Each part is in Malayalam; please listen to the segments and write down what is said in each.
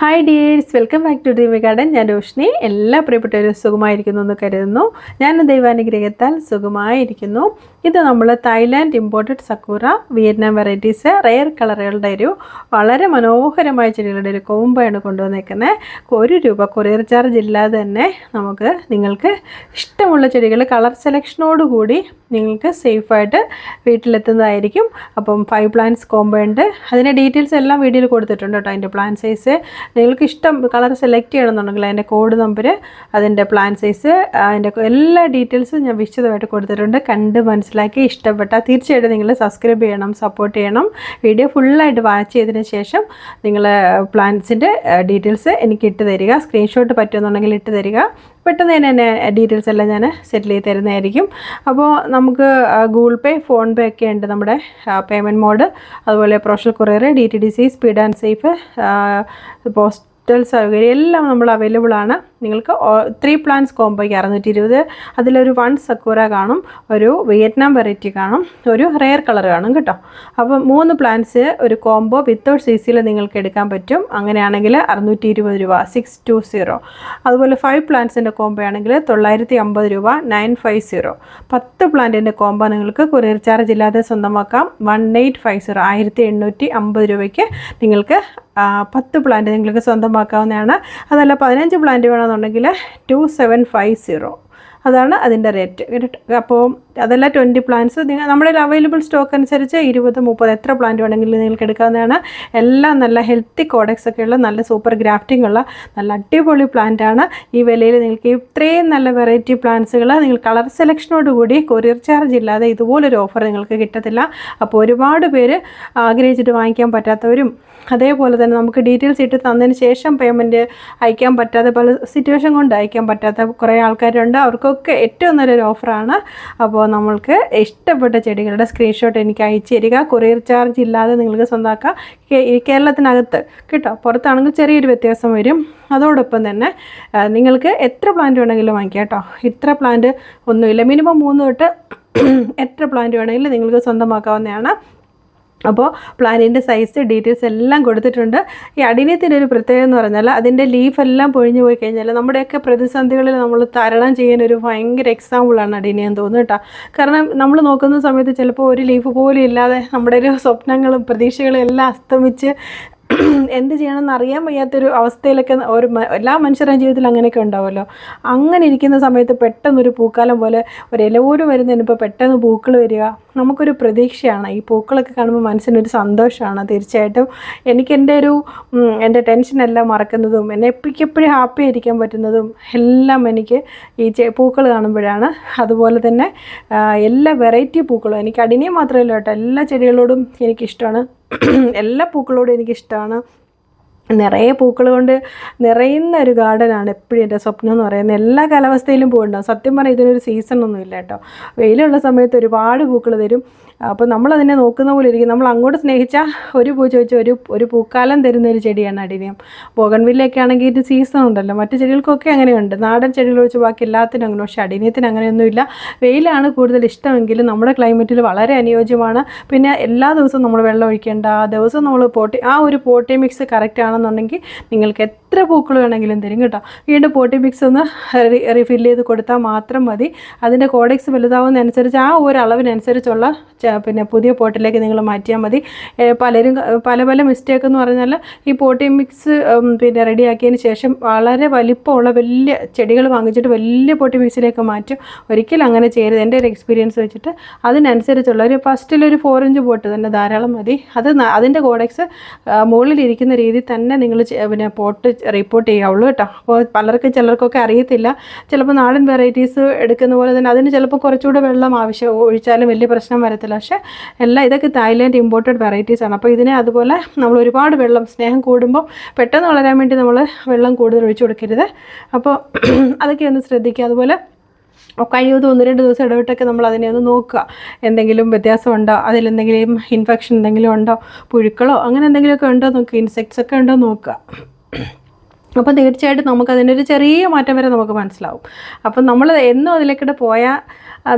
Hi dears welcome back to dreamy garden ഞാൻ രോഷിനി എല്ലാ പ്രിയപ്പെട്ടവരും സുഖമായിരിക്കുന്നു എന്ന് കരുതുന്നു. ഞാൻ ദൈവാനുഗ്രഹത്താൽ സുഖമായിരിക്കുന്നു. ഇത് നമ്മൾ Thailand imported sakura Vietnam varieties rare കളറുകളുടെ ഒരു വളരെ മനോഹരമായ ചെടികളുടെ ഒരു കോമ്പാണ് കൊണ്ടുവന്നേക്കുന്നത് ഒരു രൂപ കൊറിയർ ചാർജ് ഇല്ലാതെ തന്നെ നമുക്ക് നിങ്ങൾക്ക് ഇഷ്ടമുള്ള ചെടികൾ കളർ സെലക്ഷനോട് കൂടി നിങ്ങൾക്ക് സേഫായിട്ട് വീട്ടിലെത്തുന്നതായിരിക്കും. അപ്പം ഫൈവ് പ്ലാന്റ്സ് കോംബോ ഉണ്ട്. അതിന്റെ ഡീറ്റെയിൽസ് എല്ലാം വീഡിയോയിൽ കൊടുത്തിട്ടുണ്ട് കേട്ടോ. അതിന്റെ പ്ലാൻ സൈസ് നിങ്ങൾക്ക് ഇഷ്ടം കളർ സെലക്ട് ചെയ്യണമെന്നുണ്ടെങ്കിൽ അതിന്റെ കോഡ് നമ്പർ അതിന്റെ പ്ലാൻ സൈസ് അതിന്റെ എല്ലാ ഡീറ്റെയിൽസും ഞാൻ വിശദമായിട്ട് കൊടുത്തിട്ടുണ്ട്. കണ്ട് മനസ്സിലാക്കി ഇഷ്ടപ്പെട്ടാൽ തീർച്ചയായിട്ടും നിങ്ങൾ സബ്സ്ക്രൈബ് ചെയ്യണം സപ്പോർട്ട് ചെയ്യണം. വീഡിയോ ഫുള്ളായിട്ട് വാച്ച് ചെയ്തതിന് ശേഷം നിങ്ങൾ പ്ലാൻസിന്റെ ഡീറ്റെയിൽസ് എനിക്ക് ഇട്ട് തരിക. സ്ക്രീൻഷോട്ട് പറ്റുമെന്നുണ്ടെങ്കിൽ ഇട്ട് തരിക. പെട്ടെന്ന് തന്നെ എന്നെ ഡീറ്റെയിൽസ് എല്ലാം ഞാൻ സെറ്റിൽ ചെയ്ത് തരുന്നതായിരിക്കും. അപ്പോൾ നമുക്ക് ഗൂഗിൾ പേ ഫോൺ പേ ഒക്കെ ഉണ്ട് നമ്മുടെ പേയ്മെന്റ് മോഡ് അതുപോലെ professional courier D T D C speed and safe post hostel സൗകര്യം എല്ലാം നമ്മൾ അവൈലബിൾ ആണ്. നിങ്ങൾക്ക് ത്രീ പ്ലാന്റ്സ് കോംബോയ്ക്ക് അറുന്നൂറ്റി ഇരുപത് അതിലൊരു വൺ സക്കൂര കാണും ഒരു വിയറ്റ്നാം വെറൈറ്റി കാണും ഒരു റെയർ കളർ കാണും കേട്ടോ. അപ്പോൾ മൂന്ന് പ്ലാന്റ്സ് ഒരു കോംബോ വിത്തൗട്ട് സി സിയിൽ നിങ്ങൾക്ക് എടുക്കാൻ പറ്റും. അങ്ങനെയാണെങ്കിൽ അറുന്നൂറ്റി ഇരുപത് രൂപ സിക്സ് ടു സീറോ അതുപോലെ ഫൈവ് പ്ലാന്റ്സിന്റെ കോംബോ ആണെങ്കിൽ തൊള്ളായിരത്തി അമ്പത് രൂപ നയൻ ഫൈവ് സീറോ പത്ത് പ്ലാന്റിന്റെ കോംബോ നിങ്ങൾക്ക് കൊറിയർ ചാർജ് ഇല്ലാതെ സ്വന്തമാക്കാം. വൺ എയ്റ്റ് ഫൈവ് സീറോ ആയിരത്തി എണ്ണൂറ്റി അമ്പത് രൂപയ്ക്ക് നിങ്ങൾക്ക് പത്ത് പ്ലാന്റ് നിങ്ങൾക്ക് സ്വന്തമാക്കാവുന്നതാണ്. അതല്ല പതിനഞ്ച് പ്ലാന്റ് വേണമെന്നുണ്ടെങ്കിൽ ടു സെവൻ ഫൈവ് സീറോ അതാണ് അതിന്റെ റേറ്റ് അപ്പോൾ അതല്ല ട്വന്റി പ്ലാന്റ്സ്. നിങ്ങൾ നമ്മുടെ അവൈലബിൾ സ്റ്റോക്ക് അനുസരിച്ച് ഇരുപത് മുപ്പത് എത്ര പ്ലാന്റ് വേണമെങ്കിലും നിങ്ങൾക്ക് എടുക്കാവുന്നതാണ്. എല്ലാം നല്ല ഹെൽത്തി കോഡക്സ് ഒക്കെ ഉള്ള നല്ല സൂപ്പർ ഗ്രാഫ്റ്റിംഗ് ഉള്ള നല്ല അടിപൊളി പ്ലാന്റ് ആണ്. ഈ വിലയിൽ നിങ്ങൾക്ക് ഇത്രയും നല്ല വെറൈറ്റി പ്ലാന്റ്സുകൾ നിങ്ങൾ കളർ സെലക്ഷനോട് കൂടി കൊറിയർ ചാർജ് ഇല്ലാതെ ഇതുപോലൊരു ഓഫർ നിങ്ങൾക്ക് കിട്ടത്തില്ല. അപ്പോൾ ഒരുപാട് പേര് ആഗ്രഹിച്ചിട്ട് വാങ്ങിക്കാൻ പറ്റാത്തവരും അതേപോലെ തന്നെ നമുക്ക് ഡീറ്റെയിൽസ് ഇട്ട് തന്നതിന് ശേഷം പേയ്മെന്റ് അയക്കാൻ പറ്റാതെ പല സിറ്റുവേഷൻ കൊണ്ട് അയക്കാൻ പറ്റാത്ത കുറേ ആൾക്കാരുണ്ട്. അവർക്കൊക്കെ ഏറ്റവും നല്ലൊരു ഓഫറാണ്. അപ്പോൾ നമ്മൾക്ക് ഇഷ്ടപ്പെട്ട ചെടികളുടെ സ്ക്രീൻഷോട്ട് എനിക്ക് അയച്ചു തരിക. കൊറിയർ ചാർജ് ഇല്ലാതെ നിങ്ങൾക്ക് സ്വന്തമാക്കാം കേരളത്തിനകത്ത് കേട്ടോ പുറത്താണെങ്കിൽ ചെറിയൊരു വ്യത്യാസം വരും. അതോടൊപ്പം തന്നെ നിങ്ങൾക്ക് എത്ര പ്ലാന്റ് വേണമെങ്കിലും വാങ്ങിക്കാം കേട്ടോ. ഇത്ര പ്ലാന്റ് ഒന്നുമില്ല. മിനിമം മൂന്ന് തൊട്ട് എത്ര പ്ലാന്റ് വേണമെങ്കിലും നിങ്ങൾക്ക് സ്വന്തമാക്കാവുന്നതാണ്. അപ്പോൾ പ്ലാനിന്റെ സൈസ് ഡീറ്റെയിൽസ് എല്ലാം കൊടുത്തിട്ടുണ്ട്. ഈ അടിനത്തിന്റെ ഒരു പ്രത്യേകത എന്ന് പറഞ്ഞാൽ അതിന്റെ ലീഫെല്ലാം പൊഴിഞ്ഞു പോയി കഴിഞ്ഞാൽ നമ്മുടെയൊക്കെ പ്രതിസന്ധികളിൽ നമ്മൾ തരണം ചെയ്യാൻ ഒരു ഭയങ്കര എക്സാമ്പിളാണ് അടിനിയെന്ന് തോന്നുന്നു കേട്ടോ. കാരണം നമ്മൾ നോക്കുന്ന സമയത്ത് ചിലപ്പോൾ ഒരു ലീഫ് പോലും ഇല്ലാതെ നമ്മുടെ ഒരു സ്വപ്നങ്ങളും പ്രതീക്ഷകളും എല്ലാം അസ്തമിച്ച് എന്ത് ചെയ്യണമെന്ന് അറിയാൻ വയ്യാത്തൊരു അവസ്ഥയിലൊക്കെ ഒരു എല്ലാ മനുഷ്യരുടെ ജീവിതത്തിൽ അങ്ങനെയൊക്കെ ഉണ്ടാവുമല്ലോ. അങ്ങനെ ഇരിക്കുന്ന സമയത്ത് പെട്ടെന്നൊരു പൂക്കാലം പോലെ ഒരു ഇലവൂര് വരുന്നതിന് ഇപ്പോൾ പെട്ടെന്ന് പൂക്കൾ വരിക. നമുക്കൊരു പ്രതീക്ഷയാണ്. ഈ പൂക്കളൊക്കെ കാണുമ്പോൾ മനസ്സിനൊരു സന്തോഷമാണ് തീർച്ചയായിട്ടും. എനിക്ക് എന്റെ ഒരു എന്റെ ടെൻഷനെല്ലാം മറക്കുന്നതും എന്നെ എപ്പോഴെപ്പോഴും ഹാപ്പി ആയിരിക്കാൻ പറ്റുന്നതും എല്ലാം എനിക്ക് ഈ പൂക്കൾ കാണുമ്പോഴാണ്. അതുപോലെ തന്നെ എല്ലാ വെറൈറ്റി പൂക്കളും. എനിക്ക് അടിനെ മാത്രമല്ല കേട്ടോ. എല്ലാ ചെടികളോടും എനിക്കിഷ്ടമാണ്. എല്ലാ പൂക്കളോടും എനിക്കിഷ്ടമാണ് നിറയെ പൂക്കൾ കൊണ്ട് നിറയുന്ന ഒരു ഗാർഡനാണ് എപ്പോഴും എന്റെ സ്വപ്നം എന്ന് പറയുന്നത്. എല്ലാ കാലാവസ്ഥയിലും പൂവുണ്ടാവും. സത്യം പറഞ്ഞാൽ ഇതിനൊരു സീസണൊന്നും ഇല്ല കേട്ടോ. വെയിലുള്ള സമയത്ത് ഒരുപാട് പൂക്കൾ തരും. അപ്പോൾ നമ്മളതിനെ നോക്കുന്ന പോലെ ഇരിക്കും. നമ്മൾ അങ്ങോട്ട് സ്നേഹിച്ചാൽ ഒരു പൂ ചോദിച്ചാൽ ഒരു ഒരു പൂക്കാലം തരുന്ന ഒരു ചെടിയാണ് അടിനിയം ബോഗൺവില്ലയൊക്കെ ആണെങ്കിൽ ഇതിന്റെ സീസൺ ഉണ്ടല്ലോ. മറ്റു ചെടികൾക്കൊക്കെ അങ്ങനെയുണ്ട് നാടൻ ചെടികൾ വെച്ച് ബാക്കി എല്ലാത്തിനും അങ്ങനെ. പക്ഷേ അടിനിയത്തിന് അങ്ങനെയൊന്നുമില്ല വെയിലാണ് കൂടുതൽ ഇഷ്ടമെങ്കിലും നമ്മുടെ ക്ലൈമറ്റിൽ വളരെ അനുയോജ്യമാണ്. പിന്നെ എല്ലാ ദിവസവും നമ്മൾ വെള്ളം ഒഴിക്കേണ്ട ആ ദിവസം നമ്മൾ പോട്ടി ആ ഒരു പോട്ടി മിക്സ് കറക്റ്റ് ആണെന്നുണ്ടെങ്കിൽ നിങ്ങൾക്ക് എത്ര പൂക്കൾ വേണമെങ്കിലും തരും കേട്ടോ. വീണ്ടും പോട്ടി മിക്സ് ഒന്ന് റീഫിൽ ചെയ്ത് കൊടുത്താൽ മാത്രം മതി. അതിന്റെ കോഡെക്സ് വലുതാവുന്നതനുസരിച്ച് ആ ഒരു അളവിനനുസരിച്ചുള്ള പിന്നെ പുതിയ പോട്ടിലേക്ക് നിങ്ങൾ മാറ്റിയാൽ മതി. പലരും പല പല മിസ്റ്റേക്ക് എന്ന് പറഞ്ഞാൽ ഈ പോട്ടി മിക്സ് പിന്നെ റെഡിയാക്കിയതിന് ശേഷം വളരെ വലിപ്പമുള്ള വലിയ ചെടികൾ വാങ്ങിച്ചിട്ട് വലിയ പോട്ടി മിക്സിലേക്ക് മാറ്റും. ഒരിക്കലും അങ്ങനെ ചെയ്യരുത്. എന്റെ ഒരു എക്സ്പീരിയൻസ് വെച്ചിട്ട് അതിനനുസരിച്ചുള്ള ഒരു ഫസ്റ്റിലൊരു ഫോർ ഇഞ്ച് പോട്ട് തന്നെ ധാരാളം മതി. അത് അതിന്റെ കോഡെക്സ് മുകളിലിരിക്കുന്ന രീതിയിൽ തന്നെ നിങ്ങൾ പിന്നെ പോട്ട് റിപ്പോർട്ട് ചെയ്യാവുള്ളൂ കേട്ടോ. അപ്പോൾ പലർക്കും ചിലർക്കൊക്കെ അറിയത്തില്ല. ചിലപ്പോൾ നാടൻ വെറൈറ്റീസ് എടുക്കുന്ന പോലെ തന്നെ അതിന് ചിലപ്പോൾ കുറച്ചുകൂടെ വെള്ളം ആവശ്യം ഒഴിച്ചാലും വലിയ പ്രശ്നം വരത്തില്ല. പക്ഷേ എല്ലാം ഇതൊക്കെ തായ്ലാൻഡ് ഇമ്പോർട്ടഡ് വെറൈറ്റീസ് ആണ്. അപ്പോൾ ഇതിനെ അതുപോലെ നമ്മൾ ഒരുപാട് വെള്ളം സ്നേഹം കൂടുമ്പോൾ പെട്ടെന്ന് വളരാൻ വേണ്ടി നമ്മൾ വെള്ളം കൂടുതൽ ഒഴിച്ചു കൊടുക്കരുത്. അപ്പോൾ അതൊക്കെ ഒന്ന് ശ്രദ്ധിക്കുക. അതുപോലെ കഴിയുന്നത് ഒന്ന് രണ്ട് ദിവസം ഇടവിട്ടൊക്കെ നമ്മൾ അതിനെ ഒന്ന് നോക്കുക. എന്തെങ്കിലും വ്യത്യാസമുണ്ടോ? അതിലെന്തെങ്കിലും ഇൻഫെക്ഷൻ എന്തെങ്കിലും ഉണ്ടോ? പുഴുക്കളോ? അങ്ങനെ എന്തെങ്കിലുമൊക്കെ ഉണ്ടോ നോക്കുക. ഇൻസെക്ട്സ് ഒക്കെ ഉണ്ടോ നോക്കുക. അപ്പോൾ തീർച്ചയായിട്ടും നമുക്ക് അതിന്റെ ഒരു ചെറിയ മാറ്റം വരെ നമുക്ക് മനസ്സിലാവും. അപ്പം നമ്മൾ എന്നും അതിലേക്കിടെ പോയാൽ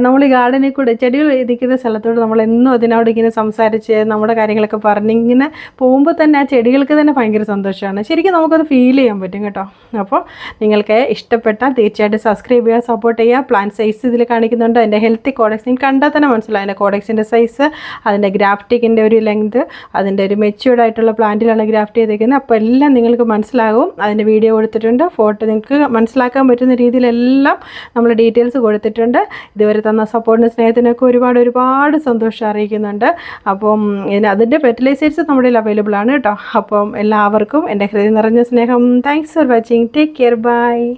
നമ്മൾ ഈ ഗാർഡനിൽ കൂടെ ചെടികൾ ഇരിക്കുന്ന സ്ഥലത്തോട് നമ്മൾ എന്നും അതിനോട് ഇങ്ങനെ സംസാരിച്ച് നമ്മുടെ കാര്യങ്ങളൊക്കെ പറഞ്ഞ് ഇങ്ങനെ പോകുമ്പോൾ തന്നെ ആ ചെടികൾക്ക് തന്നെ ഭയങ്കര സന്തോഷമാണ്. ശരിക്കും നമുക്കത് ഫീൽ ചെയ്യാൻ പറ്റും കേട്ടോ. അപ്പോൾ നിങ്ങൾക്ക് ഇഷ്ടപ്പെട്ടാൽ തീർച്ചയായിട്ടും സബ്സ്ക്രൈബ് ചെയ്യുക സപ്പോർട്ട് ചെയ്യുക. പ്ലാൻ സൈസ് ഇതിൽ കാണിക്കുന്നുണ്ട്. അതിന്റെ ഹെൽത്തി കോഡക്സ് നിങ്ങൾക്ക് കണ്ടാൽ തന്നെ മനസ്സിലാവും. അതിന്റെ കോഡക്സിന്റെ സൈസ് അതിന്റെ ഗ്രാഫ്റ്റിക്കിന്റെ ഒരു ലെങ്ത് അതിന്റെ ഒരു മെച്യൂർഡ് ആയിട്ടുള്ള പ്ലാന്റിലാണ് ഗ്രാഫ്റ്റ് ചെയ്തേക്കുന്നത്. അപ്പോൾ എല്ലാം നിങ്ങൾക്ക് മനസ്സിലാകും. അതിന്റെ വീഡിയോ കൊടുത്തിട്ടുണ്ട്. ഫോട്ടോ നിങ്ങൾക്ക് മനസ്സിലാക്കാൻ പറ്റുന്ന രീതിയിലെല്ലാം നമ്മൾ ഡീറ്റെയിൽസ് കൊടുത്തിട്ടുണ്ട്. ഇതുവരെ തന്ന സപ്പോർട്ടിന് സ്നേഹത്തിനൊക്കെ ഒരുപാട് ഒരുപാട് സന്തോഷം അറിയിക്കുന്നുണ്ട്. അപ്പം അതിന്റെ ഫെർട്ടിലൈസേഴ്സ് നമ്മുടെ കയ്യിൽ അവൈലബിൾ ആണ് കേട്ടോ. അപ്പം എല്ലാവർക്കും എന്റെ ഹൃദയം നിറഞ്ഞ സ്നേഹം. Thanks for watching take care bye